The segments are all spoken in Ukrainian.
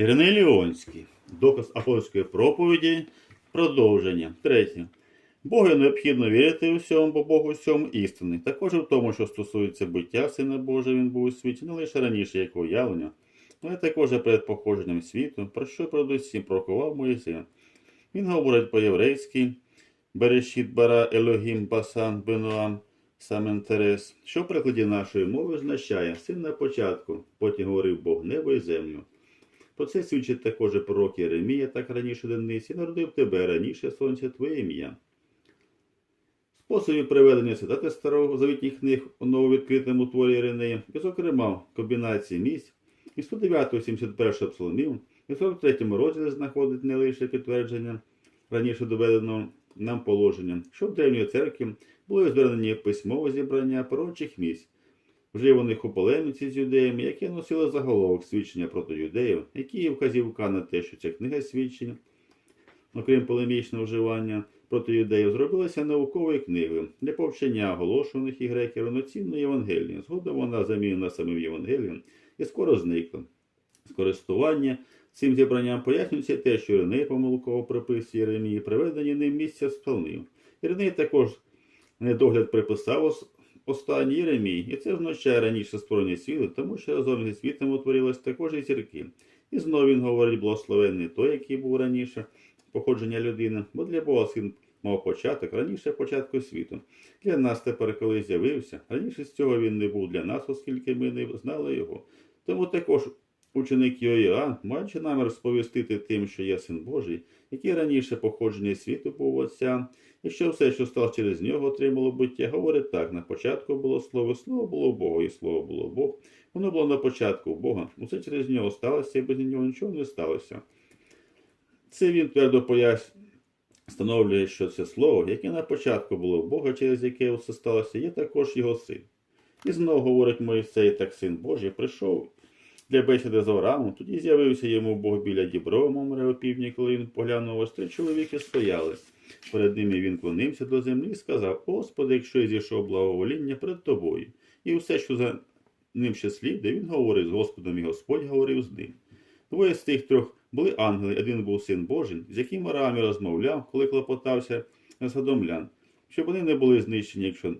Іриней Ліонський. Доказ апостольської проповіді. Продовження. Третє. Богу необхідно вірити у всьому, бо Бог у всьому істинний. Також в тому, що стосується буття Сина Божого, він був у світі не лише раніше як уявлення, але також перед походженням світу, про що передусім пророкував Моїсей. Він говорить по-єврейськи Берешіт бара Елогім Басан Бенуам Саментерес, що в прикладі нашої мови означає син на початку, потім говорив Бог небо і землю. Про це свідчить також пророк Єремія, так раніше Денисі, народив тебе раніше сонце твоє ім'я. Способів приведення цитати старого завітніх книг у нововідкритому творі Іринея, і, зокрема, комбінації місць і 109 71 псалмів, і в 43 розділі знаходить не лише підтвердження раніше доведеного нам положення, що в древньої церкві були звернені письмове зібрання пророчих місць, вживаних у полеміці з юдеями, які носили заголовок свідчення проти юдеїв, які є вказівка на те, що ця книга свідчень, окрім полемічного вживання проти юдеїв, зробилася науковою книгою для повчення оголошуваних і греків равноцінної Євангелії. Згодом вона замінена самим Євангелієм і скоро зникла. З користування цим зібранням пояснюється те, що Іриней помилково приписує Єремії приведені ним місця з. Іриней також недогляд приписав останній Єремій, і це означає раніше створення світу, тому що разом зі світом утворились також і зірки. І знову він говорить благословенний той, який був раніше, походження людини, бо для Бога син мав початок раніше початку світу. Для нас тепер, коли з'явився, раніше з цього він не був для нас, оскільки ми не знали його. Тому також ученик Йоїан, маючи намір сповістити тим, що є син Божий, який раніше походження світу був Отця, і що все, що стало через нього, отримало буття, говорить так: на початку було слово, слово було Бога, і слово було Бог. Воно було на початку Бога. Усе через нього сталося, і без нього нічого не сталося. Це він твердо пояснює. Встановлює, що це слово, яке на початку було в Бога, через яке все сталося, є також його син. І знову говорить Моїсей, так син Божий, прийшов для бесіди з Авраамом, тоді з'явився йому Бог біля Діброва, море опівдні, коли він поглянув, ось три чоловіки стояли. Перед ними він клонився до землі і сказав: Господи, якщо я зійшов благовоління перед тобою, і все, що за ним ще слідує, він говорив з Господом, і Господь говорив з ним. Двоє з тих трьох були ангели, один був син Божий, з яким Араам розмовляв, коли клопотався на садомлян, щоб вони не були знищені, якщо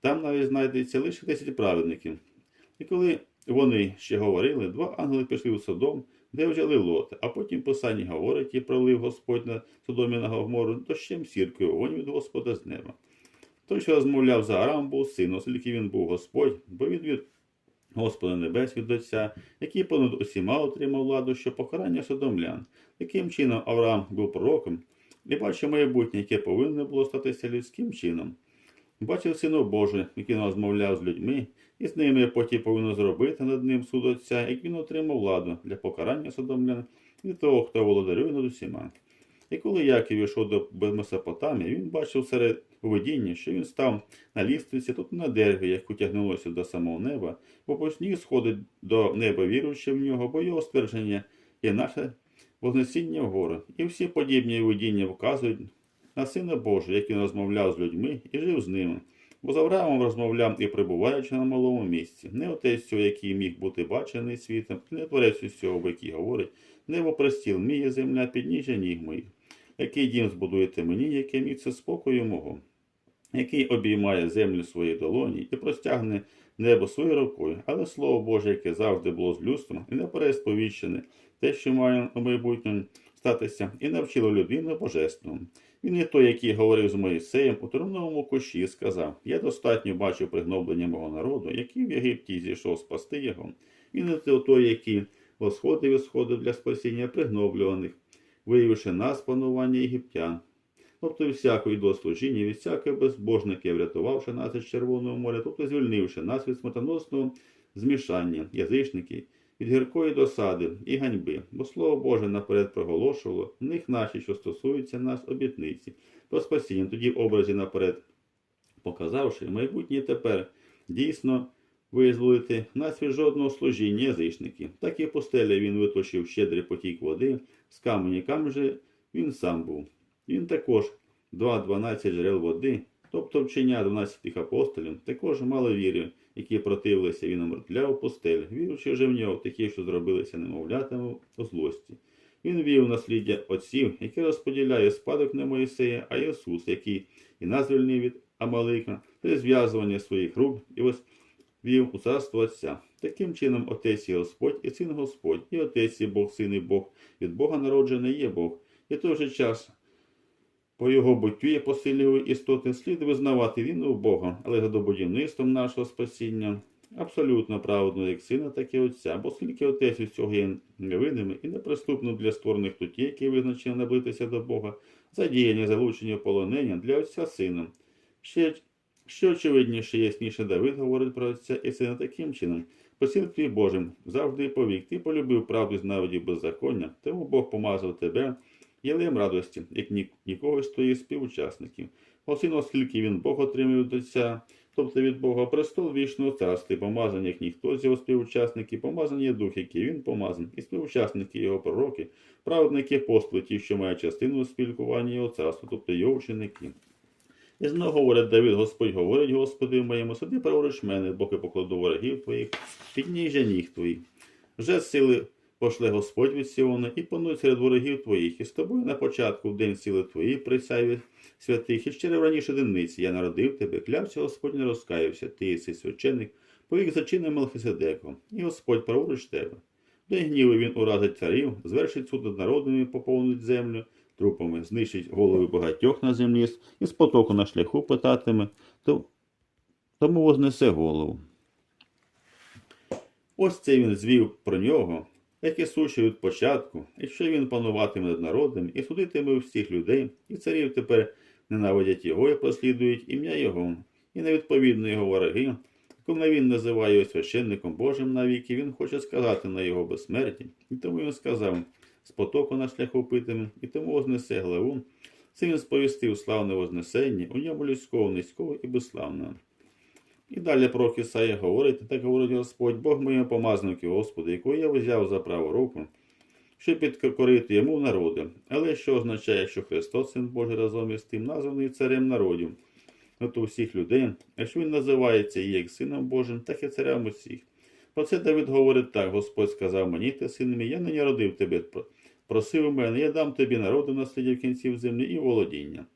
там навіть знайдеться лише 10 праведників. І коли вони ще говорили, два ангели пішли в Содом, де взяли лоти, а потім Писання говорить і пролив Господь на Содомі на Гомору дощем сіркою вогонь від Господа з неба. Той, що розмовляв за Арам, був син, оскільки він був Господь, бо він від Господа Небес від Отця, який понад усіма отримав владу, що покарання содомлян. Таким чином Авраам був пророком і бачив майбутнє, яке повинно було статися людським чином. Бачив Сина Божий, який розмовляв з людьми, і з ними потім повинно зробити над ним суд Отця, як він отримав владу для покарання содомлян від того, хто володарює над усіма. І коли Яків йшов до Месопотамії, він бачив серед видіння, що він став на лістиці, тут на дереві, як утягнулося до самого неба, бо по сніг сходить до неба, віруючи в нього, бо його ствердження є наше вознесіння вгору. І всі подібні видіння вказують на Сина Божого, який розмовляв з людьми і жив з ними. Бо з Авраамом розмовляв і перебуваючи на малому місці, не отець цього, який міг бути бачений світом, не творець усього, який говорить, небо простіл мій, земля підніжжя ніг моїх. Який дім збудуєте мені, яке місце спокою мого, який обіймає землю своєю долоні і простягне небо своєю рукою, але слово Боже, яке завжди було з люстром, і наперед сповіщене, те, що має у майбутньому статися, і навчило людину божественному. Він не той, який говорив з Моїсеєм у труновому кущі, і сказав: Я достатньо бачив пригноблення мого народу, який в Єгипті зійшов спасти його. Він не той, який восходив і сходив для спасіння пригноблюваних, виявивши нас панування єгиптян. Тобто від всякої дослужіння, від всякої безбожники, врятувавши нас із Червоного моря, тобто звільнивши нас від смертоносного змішання, язичники, від гіркої досади і ганьби, бо Слово Боже наперед проголошувало в них наші, що стосуються нас, обітниці, про спасіння, тоді в образі наперед показавши майбутнє тепер дійсно визволити нас від жодного служіння язичників. Так і постеля він виточив щедрий потік води, з каменяками же він сам був. Він також 2-12 джерел води, тобто вчення 12 апостолів, також мали віри, які противилися він умертвляв пустель, віруючи вже в нього, такі, що зробилися немовлятами у злості. Він вів насліддя отців, яке розподіляє спадок не Моїсея, а Ісус, який і нас звільнив від Амалика, при зв'язування своїх рук і ось вів у царство Отця. Таким чином, Отець і Господь, і Син Господь, і Отець і Бог, Син і Бог, від Бога народжений є Бог. І той же час по його буттю є посильною істоти слід визнавати війну в Бога, але за добудівництвом нашого спасіння абсолютно праведно як сина, так і отця, бо оскільки отець від цього є невидимий і неприступним для створених тут, які визначені наблитися до Бога, задіяння, залучення полонення для отця сином. Ще, ще очевидніше, ясніше Давид говорить про отця і сина таким чином. Посіл твій Божим завжди повік, ти полюбив правду з наводів беззаконня, тому Бог помазав тебе єлеєм радості, як ні, нікого з твоїх співучасників. Осин, оскільки він Бог отримав Отця, тобто від Бога престол вічного царства, і помазаний, як ніхто з його співучасників, помазаний є дух, який він помазаний, і співучасники його пророки, праведники апостоли, ті, що мають частину у спілкуванні його царства, тобто його ученики. І знову говорить Давид, Господь говорить, Господи, в моєму суді праворуч мене, Бог і покладу ворогів твоїх, підніжжя ніг твоїх. Вже сили пошле Господь від Сіона і пануй серед ворогів твоїх, і з тобою на початку в день сили твої присяй святих, і ще раніше дениці я народив тебе, клявся Господь не розкаявся, ти єси священник, повік зачини Мелхиседеку, і Господь праворуч тебе. До гніву він уразить царів, звершить суд над народами, поповнить землю, трупами, знищить голови багатьох на землі, і з потоку на шляху питатиме, то, тому вознесе голову. Ось це він звів про нього, як і суші від початку, і що він пануватиме над народом, і судитиме всіх людей, і царів тепер ненавидять його і прослідують ім'я Його, і невідповідно його вороги. Коли він називає його священником Божим навіки, він хоче сказати на його безсмерті, і тому він сказав з потоку на шляху питиме, і тому вознесе главу. Це сповістив славне вознесення, у ньому людського, низького і безславного. І далі пророк Ісаїя говорить, і так говорить Господь, Бог моєму помазнику, Господи, якого я взяв за праву руку, щоб підкорити йому народи. Але що означає, що Христос, Син Божий, разом із тим, названий царем народів, от у всіх людей, якщо він називається і як Сином Божим, так і царем усіх. Про це Давид говорить так: Господь сказав мені, ти син мій, я не народив тебе, просив мене, я дам тобі народу наслідів кінців землі і володіння.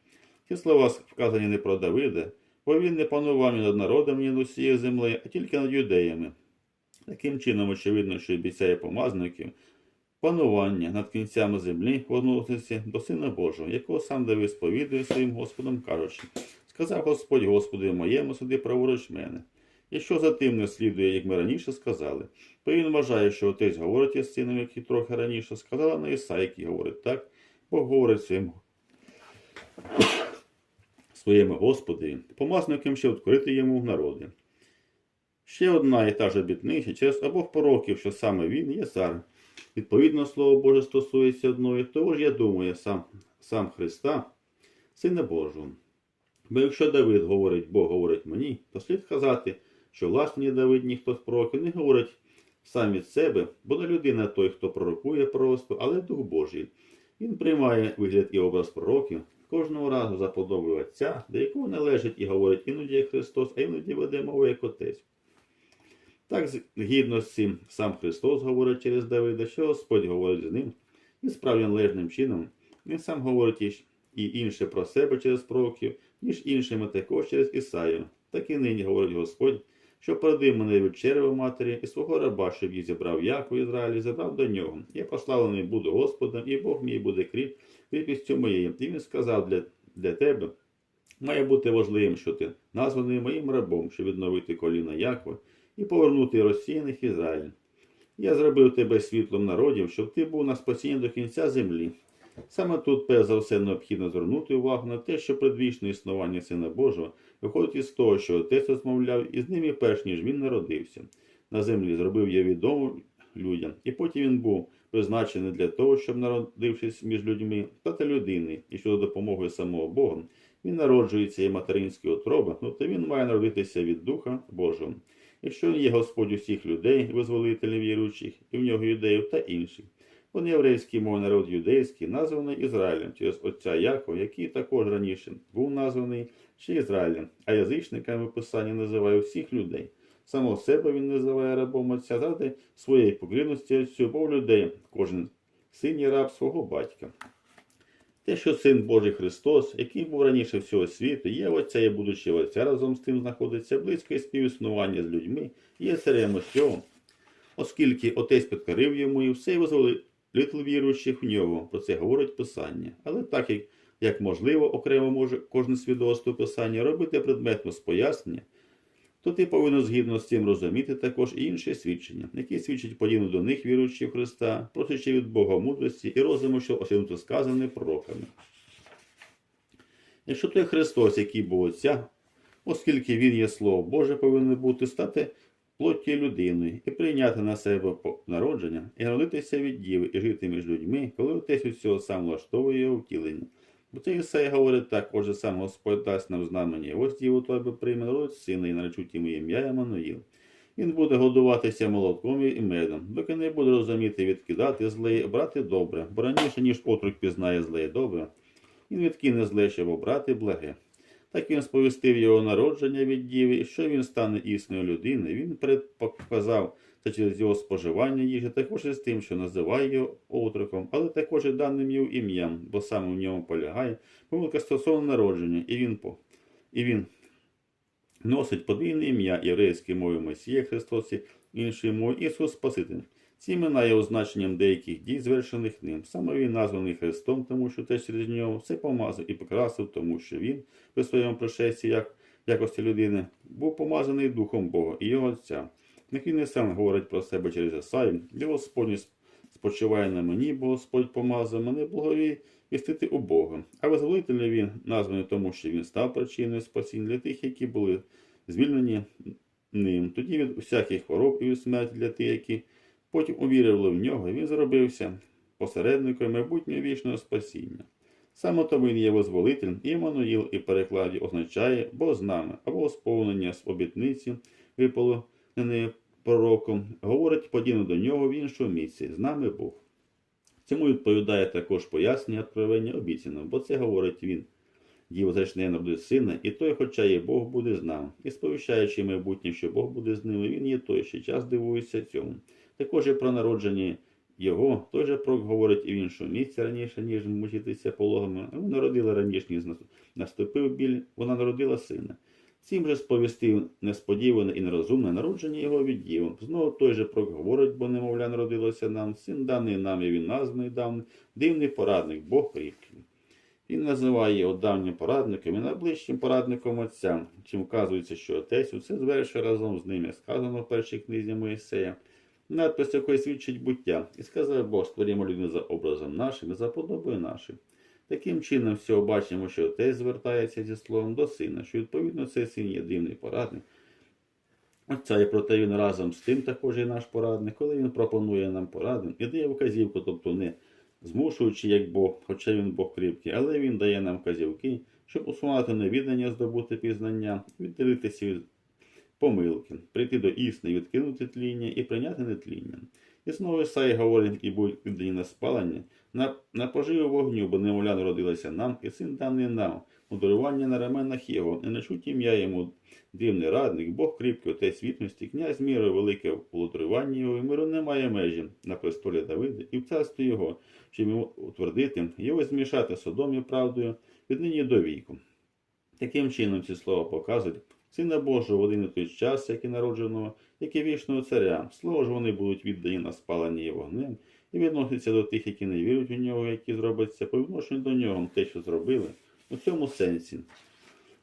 Ці слова вказані не про Давида, бо він не панував ні над народом, ні над усією землею, а тільки над юдеями. Таким чином, очевидно, що обіцяє помазників, панування над кінцями землі в возноситься до Сина Божого, якого сам Давид сповідує своїм Господом, кажучи, сказав Господь Господи моєму суди праворуч мене. І за тим не слідує, як ми раніше сказали, бо він вважає, що отець говорить із сином, який трохи раніше сказала на Іса, який говорить так, Бог говорить своїм своєму Господи, помазником ще відкрити йому народи. Ще одна і та ж обітниця через обох пороків, що саме він є цар. Відповідно, Слово Боже стосується одної, того ж я думаю, сам, сам Христа, Сина Божого. Бо якщо Давид говорить, Бог говорить мені, то слід казати, що власне Давид ніхто з пророків не говорить сам від себе, бо не людина той, хто пророкує просто, але Дух Божий. Він приймає вигляд і образ пророків, кожного разу за подобою Отця, до якого належить і говорить іноді як Христос, а іноді веде мову як Отець. Так, згідно з цим, сам Христос говорить через Давида, що Господь говорить з ним, і справді належним чином він сам говорить і інше про себе через пророків, ніж іншими також через Ісаю. Так і нині говорить Господь, що породив мене від черева матері і свого раба, щоб її зібрав як у Ізраїлі, забрав до нього. Я пославлений буду Господом, і Бог мій буде кріп, кріпістю моєю. І він сказав для, для тебе, має бути важливим, що ти названий моїм рабом, щоб відновити коліна Якова і повернути розсіяних Ізраїль. Я зробив тебе світлом народів, щоб ти був на спасінні до кінця землі. Саме тут, перш за все, необхідно звернути увагу на те, що предвічне існування Сина Божого виходить із того, що Отець розмовляв із ними перш ніж він народився. На землі зробив я відому людям, і потім він був призначений для того, щоб, народившись між людьми, стати людини, і що за допомогою самого Бога він народжується і материнської утроби, ну то він має народитися від Духа Божого. Якщо він є Господь усіх людей, визволителів віруючих, і в нього юдеїв та інших. Он єврейський мов народ юдейський, названий Ізраїлем через отця Якова, який також раніше був названий ще Ізраїлем, а язичниками Писання називає всіх людей. Самого себе він називає рабом Отця, заради своєї покірності бо людей кожен син є раб свого батька. Те, що Син Божий Христос, який був раніше всього світу, є Отця і будучи Отця, разом з тим знаходиться близько і співіснування з людьми, є царем усього, оскільки Отець підкорив йому і все визволив віруючих в нього. Про це говорить Писання. Але так як, як можливо, окремо може кожне свідоцтво Писання робити предметно з пояснення, то ти повинен згідно з цим розуміти також і інші свідчення, які свідчать подібно до них віруючи в Христа, просячи від Бога мудрості і розуму, що осягнуто сказане пророками. Якщо той Христос, який був Отця, оскільки Він є Слово Боже, повинен бути стати плоттю людиною і прийняти на себе народження, і народитися від діви, і жити між людьми, коли отець від цього сам влаштовує його втілення. Бо Ісая говорить так, отже сам Господь дасть нам знамення, ось діву тебе прийме народ сина і наречуть йому ім'я Еммануїл. Він буде годуватися молотком і медом, доки не буде розуміти відкидати зле, і брати добре, бо раніше, ніж отрок пізнає зле і добре, він відкине зле, щоб обрати благе. Так він сповістив його народження від діви, і що він стане існою людини. Він предпоказав це через його споживання їжі, також і з тим, що називає його отроком, але також і даним його ім'ям, бо саме в ньому полягає помилка стосовно народження, і він, по, і він носить подвійне ім'я єврейською мовою Месія Христос і іншою мовою Ісус Спаситель. Ці імена є означенням деяких дій, звершених ним. Саме він названий Христом, тому що те через нього все помазав і покрасив, тому що він при своєму пришесті, як якості людини, був помазаний Духом Бога і його Отця. І сам говорить про себе через Ісаю, де Господь спочиває на мені, бо Господь помазав мене благові вістити у Бога. А визволителем він названий тому, що він став причиною спасіння для тих, які були звільнені ним. Тоді від усяких хвороб і смерті для тих, які потім увірили в нього, і він зробився посередником майбутнього вічного спасіння. Саме тому він є визволитель, і Еммануїл і перекладі означає Бог з нами або сповнення з обітниці, виполненої пророком, говорить подібно до нього в іншому місці з нами Бог. Цьому відповідає також пояснення откровення обіцяного, бо це говорить він. Діва зачне народити сина, і той, хоча є Бог, буде з нами. І сповіщаючи майбутнє, що Бог буде з ними, він є той, що час дивується цьому. Також і про народження його, той же пророк говорить і в іншому місці раніше, ніж мучитися пологами. Вона народила раніше, ніж наступив біль, вона народила сина. Цим же сповістив несподіване і нерозумне народження його від діви. Знову той же пророк говорить, бо немовля народилося нам, син даний нам і він названий давний, дивний порадник, Бог кріпкий. Він називає його давнім порадником і найближчим порадником отця, чим вказується, що отець усе звершує разом з ним, як сказано в першій книзі Моїсея, надпис якої свідчить буття, і сказав Бог, створімо людину за образом нашим і за подобою нашим. Таким чином, всього бачимо, що отець звертається зі словом до сина, що відповідно цей син є дивний порадник. Отця і проте він разом з тим також і наш порадник, коли він пропонує нам поради і дає вказівку, тобто не змушуючи як Бог, хоча він Бог кріпкий, але він дає нам вказівки, щоб усунути невідання, здобути пізнання, віддалитися від помилки, прийти до істини, відкинути тління і прийняти нетління. І знову Ісаї говорить, і будуть віддані на спалення, на, на поживу вогню, бо немовля народилася нам, і син даний нам, ударування на раменах його, не чуть ім'я йому дивний радник, Бог кріпкий, отець світності, князь міру велике в полуторюванні його, і миру немає межі на престолі Давида, і в царстві його, щоб йому утвердити, його змішати Содом і правдою від нині до віку. Таким чином ці слова показують Сина Божого в один і той час, як і народженого, як і вічного царя. Слово ж вони будуть віддані на спалення вогнем, і відносяться до тих, які не вірять у нього, які зробляться по відношенню до нього те, що зробили. У цьому сенсі.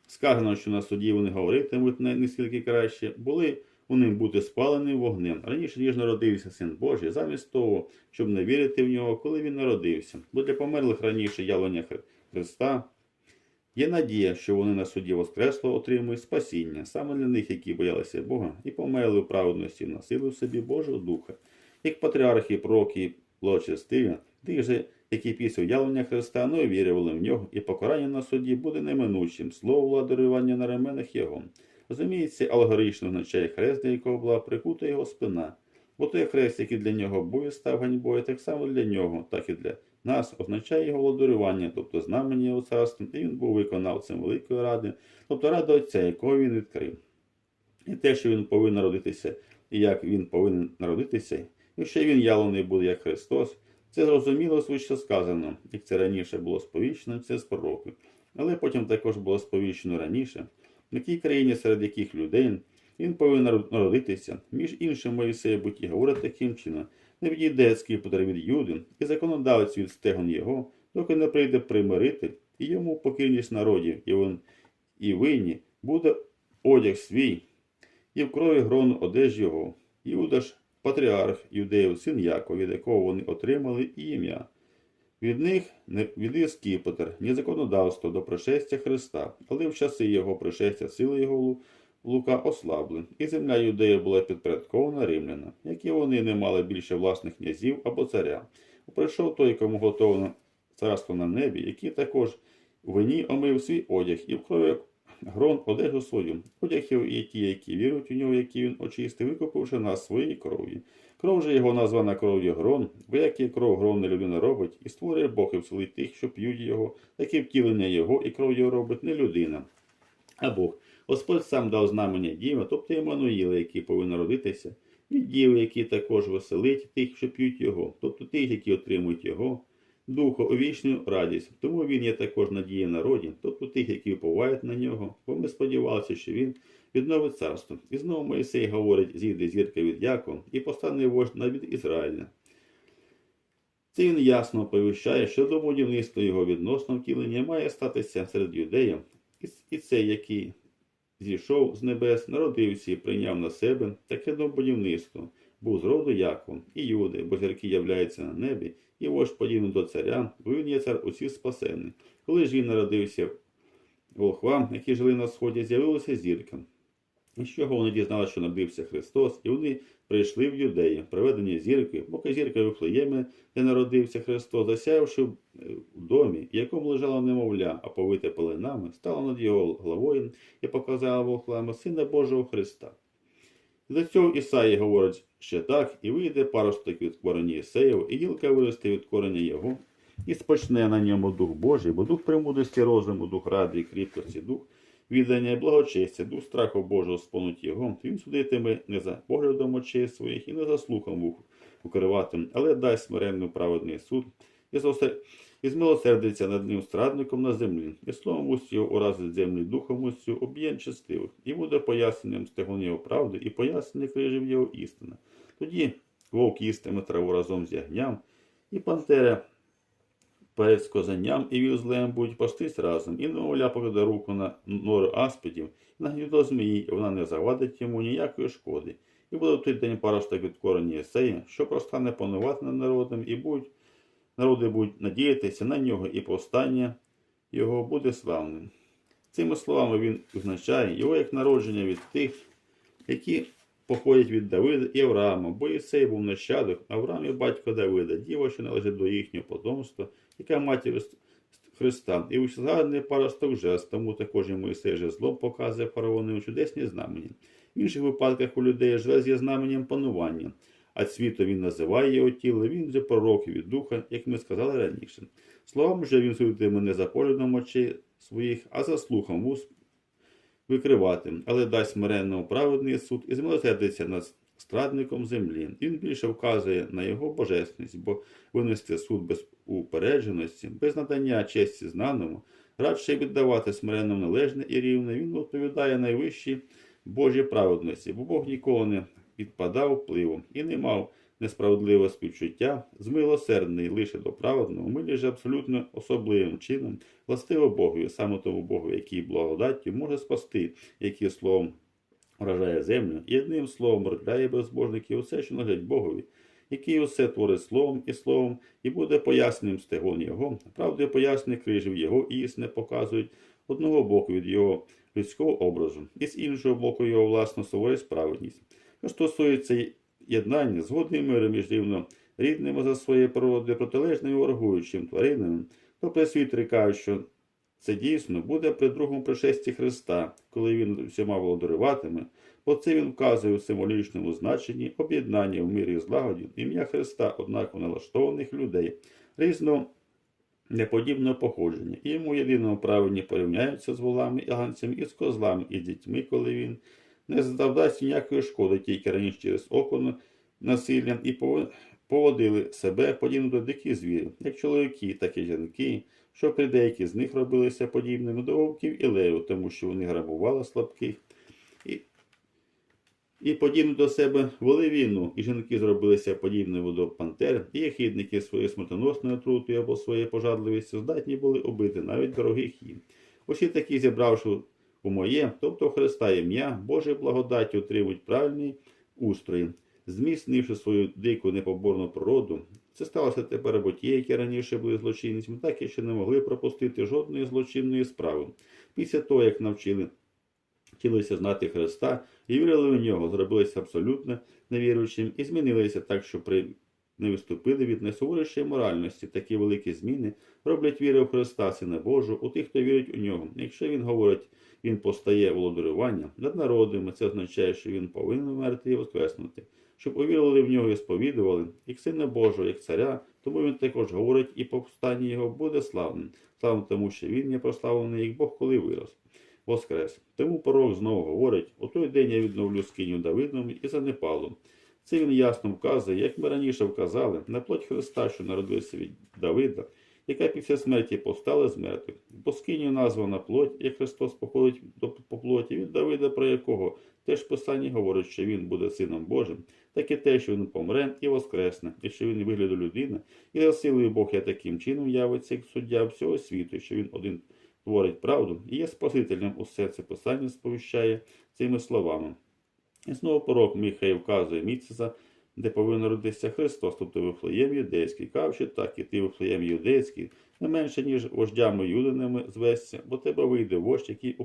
Сказано, що на суді вони говоритимуть не краще, були у ним бути спалені вогнем. Раніше ніж народився син Божий, замість того, щоб не вірити в нього, коли він народився. Бо для померлих раніше явлення Христа є надія, що вони на суді Воскресло отримують спасіння, саме для них, які боялися Бога, і померли в праведності, носили в собі Божого Духа. Як патріархи, пророки, благочестиві, тих же, які після явлення Христа не вірували в нього, і покарання на суді буде неминучим, слово владарювання на ременах його. Розуміється, алгорично означає хрест, до якого була прикута його спина. Бо той хрест, який для нього бою став ганьбою, так само для нього, так і для нас означає його владарювання, тобто знамення його царством, і він був виконавцем Великої Ради, тобто Ради Отця, якого він відкрив. і те, що він повинен народитися, і як він повинен народитися, і що він явлений буде як Христос, це зрозуміло звище сказано, як це раніше було сповіщено, це з пророків. Але потім також було сповіщено раніше, в якій країні, серед яких людей він повинен народитися. Між іншим, Моїсей Буті говорить таким чином, не відійде скіпетр від Юди, і законодавець від стегон його, доки не прийде примиритель, і йому покірність народів, і він і винні буде одяг свій, і в крові грону одеж його. Іуда ж патріарх юдеїв, син Яков, від якого вони отримали і ім'я. Від них не від скіпетр, ні законодавство до пришестя Христа, але в часи його пришестя сили його лука ослабли, і земля юдея була підпорядкована римляна, які вони не мали більше власних князів або царя. Прийшов той, кому готовано царство на небі, який також вині омив свій одяг і в крові грон одежу свою. Одяг його і ті, які вірують у нього, які він очистив, викупивши нас своєї кров'ю. Кров же його названа кров'ю грон, бо як і кров гронна людина робить, і створює Бог і вселить тих, що п'ють його, так і втілення його, і кров його робить не людина, а Бог. Господь сам дав знамення діва, тобто Еммануїла, який повинен родитися, від діви, який також веселить тих, що п'ють його, тобто тих, які отримують його, духа у вічну радість. Тому він є також надія народів, тобто тих, які уповають на нього, бо ми сподівалися, що він відновить царство. І знову Моїсей говорить, зійде зірка від Якова і постане вождь навіть Ізраїля. Це він ясно оповіщає, що до будівництва його відносно втілення має статися серед юдеїв, і цей, який зійшов з небес, народився і прийняв на себе таке до будівництво, був з роду Якова і Юди, бо зірки являються на небі, і вождь подібний до царя, бо він є цар усіх спасенних. Коли ж він народився волхвам, які жили на сході, з'явилася зірка. І з чого вони дізналися, що народився Христос, і вони прийшли в юдеї, приведені зірки, поки зірка в Вифлеємі, де народився Христос, засяявши в в домі, в якому лежало немовля, а повите пеленами, стала над його головою і показала волхвами Сина Божого Христа. До цього Ісаї говорить ще так, і вийде паросток від корення Ісеєва, і гілка виросте від корення його, і спочне на ньому Дух Божий, бо дух премудрості розуму, дух ради і кріпкості, дух віддання і благочестя, дух страху Божого сповнить його. Він судитиме не за поглядом очей своїх і не за слухом вух укриватим, але дасть смиренну праведний суд і злосе- і змилосердиться над ним страдником на землі, і словом уст його уразить землі духом устю об'єн честивих, і буде поясненням стегон його правди, і пояснення крижів його істина. Тоді вовк їстиме траву разом з ягням, і пантера перед скозанням і візлем будуть пастись разом, і немовля покладе руку на нору аспидів, і на гніздо змії, і вона не завадить йому ніякої шкоди. І буде в той день паросток від корені Єсея, що простане панувати над народом, і будуть Народи будуть надіятися на нього, і повстання його буде славним. Цими словами він визначає його як народження від тих, які походять від Давида і Авраама, бо Ісей був нащадок, Авраам і батько Давида, діва, що належить до їхнього потомства, яка матір Христа. І ось згаданий паросток жест, тому також і Моїсей жезлом показує фараонові чудесні знамення. В інших випадках у людей жезл є знаменням панування а цвітом він називає його тіло, він же пророк від духа, як ми сказали раніше. Словом же він судитиме не за поглядом очей своїх, а за слухом вуст викривати, але дасть смиренному праведний суд і змилосердиться над страдником землі. Він більше вказує на його божественність, бо винести суд без упередженості, без надання честі знаному, радше віддавати смиренному належне і рівне, він відповідає найвищій Божій праведності, бо Бог ніколи не підпадав впливом і не мав несправедливого співчуття, змилосердний лише до праведного, милі ж абсолютно особливим чином властиво Богові, саме тому Богу, який благодаттю може спасти, який словом вражає землю, і одним словом родляє безбожників усе, що належить Богові, який усе творить словом і словом, і буде поясненим стегон його, правдою пояснення крижів його і істини показують одного боку від його людського образу, і з іншого боку його власну суворість справедність. Що стосується єднання, згодний мир між рівно рідними за своєю природою протилежними ворогуючим тваринами, то пресвітери кажуть, що це дійсно буде при другому пришесті Христа, коли він всіма володарюватиме, бо це він вказує у символічному значенні об'єднання в мирі і злагоді ім'я Христа, однаково налаштованих людей, різного неподібного походження, і йому єдиному правильні порівняються з волами і ганцями, і з козлами, і з дітьми, коли він не завдасть ніякої шкоди, тільки раніше через око насилля і поводили себе подібно до диких звірів, як чоловіки, так і жінки, що при деякі з них робилися подібними до вовків і левів, тому що вони грабували слабких. І, і подібно до себе вели війну, і жінки зробилися подібними до пантер, і єхідники своєю смертоносною отрутою або своєю пожадливістю здатні були убити навіть дорогих їм. Усі такі, зібравши у моє, тобто Христа ім'я, Божої благодаті отримують правильний устрої, зміцнивши свою дику непоборну природу. Це сталося тепер, бо ті, які раніше були злочинцями, так і ще не могли пропустити жодної злочинної справи. Після того, як навчили вчилися знати Христа і вірили в нього, зробилися абсолютно невіруючим і змінилися так, що при не виступили від найсуворішої моральності. Такі великі зміни роблять віру в Христа, Сина Божого, у тих, хто вірить у нього. Якщо він говорить, він постає володарювання над народами, це означає, що він повинен вмерти і воскреснути. Щоб увірили в нього і сповідували, як Сина Божого, як царя, тому він також говорить, і повстання його буде славним. Славним тому, що він є прославлений, як Бог, коли вирос. Воскрес. Тому пророк знову говорить: у той день я відновлю скиню Давидом і занепалом. Це він ясно вказує, як ми раніше вказали, на плоть Христа, що народився від Давида, яка після смерті повстала з мертвих. Бо скиню названа плоть, як Христос походить по плоті від Давида, про якого теж Писання говорить, що він буде сином Божим, так і те, що він помре і воскресне, і що він вигляду людини, і силою Бог я таким чином явиться, як суддя всього світу, що він один творить правду і є Спасителем усе це писання сповіщає цими словами. І знову порок Михай вказує місце, де повинен народитися Христос, тобто Вифлеєм юдейський, кажучи, так і ти Вифлеєм юдейський, не менше, ніж вождями юдинами звесться, бо тебе вийде вождь, який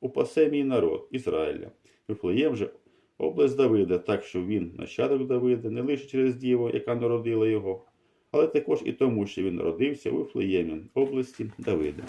упасе мій народ, Ізраїля. Вифлеєм же область Давида, так що він нащадок Давида, не лише через діву, яка народила його, але також і тому, що він народився у Вифлеємі, області Давида.